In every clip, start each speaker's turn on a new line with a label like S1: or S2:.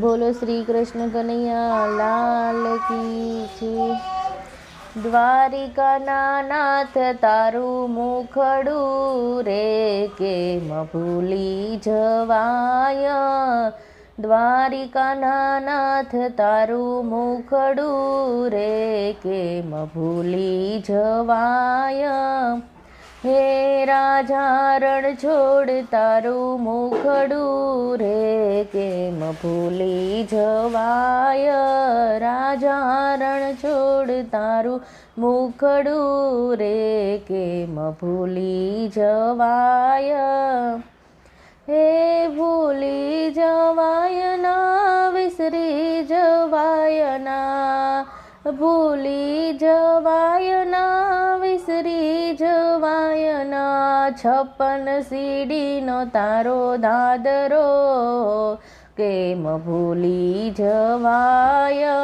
S1: બોલો શ્રી કૃષ્ણ કનૈયા, લાલ કી છે. દ્વારિકાના નાથ તારું મુખડું રે કેમ ભૂલી જવાય? દ્વારિકાના નાથ તારું મુખડું રે કેમ ભૂલી જવાય? હે રાજા રણ છોડ તારું મુખડું રે, કેમ ભૂલી જવાય? રાજા રણ છોડ તારું મુખડું રે, કેમ ભૂલી જવાય? હે ભૂલી જવાય ના, વિસરી જવાય ના, ભૂલી જવાય ના વિસરી જવાયના છપ્પન સીડીનો તારો દાદરો, કેમ ભૂલી જવાય?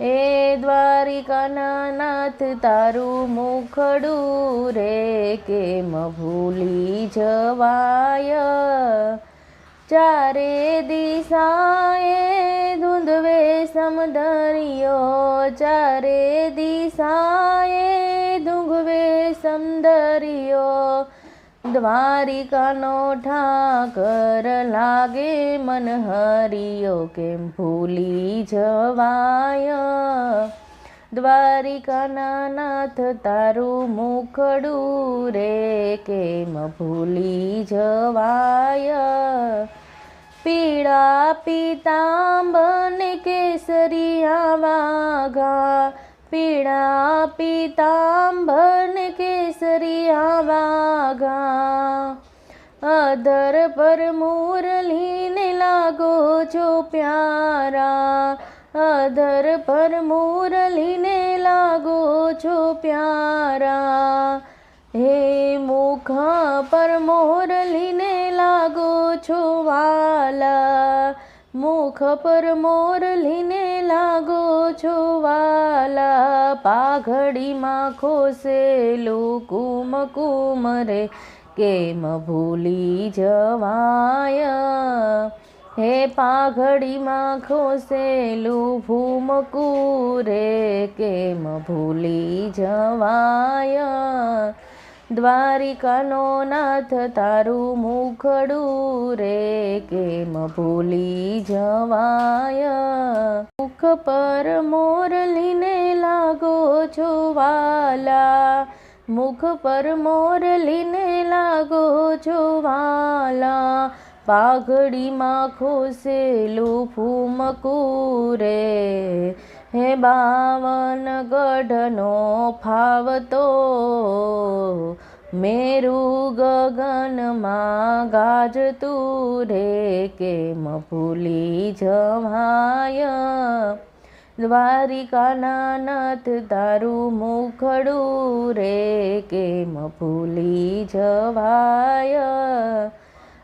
S1: એ દ્વારિકાના નાથ તારું મુખડું રે, કેમ ભૂલી જવાય? ચારે દિશાએ ધૂંધવે સમદરિયો ચારે દિશાએ ધૂંઘવે દ્વારિકાનો ઠાકર લાગે મન હરિયો કેમ ભૂલી જવાય? દ્વારિકાના નાથ તારું મુખડું રે, કેમ ભૂલી જવાય? પીળા પીતાંબને કેસરિયા વાઘા પીળા પીતાંબન અધર પર મુરલીને લાગો છો પ્યારા અધર પર મુરલીને લાગો છો પ્યારા હે મુખ પર મોરલીને લાગો છો વાલા મુખ પર મોરલીને લાગો છો વાલા પાઘડીમાં ખોસેલું કુમ કુમ રે કેમ ભૂલી જવાય? હે પાઘડીમાં ખોસેલું ભૂમકું રે કેમ ભૂલી જવાય? દ્વારિકાનો નાથ તારું મુખડું રે કેમ ભૂલી જવાય? મુખ પર મોરલીને લાગો છો વાલા મુખ પર મોરલીને લાગો છો વાલા. પાઘડીમાં ખોસેલું ફૂમકુરે હે બાવન ગઢનો ફાવતો. મેરુ ગગનમાં ગાજતું રે. કેમ ભૂલી જવાય? દ્વારિકાના નાથ તારું મુખડું રે કેમ ભૂલી જવાય?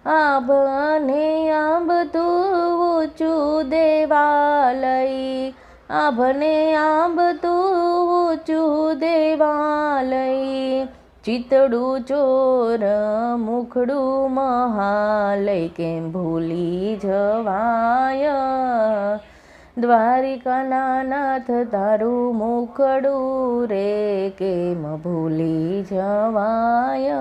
S1: આભને આંબ તું ઊંચું દેવાલય, આભને આંબ તું ઊંચું દેવાલય, ચિતડું ચોર મુખડું મહાલય, કેમ ભૂલી જવાય? દ્વારિકાના નાથ તારું મુખડું રે કેમ ભૂલી જવાય?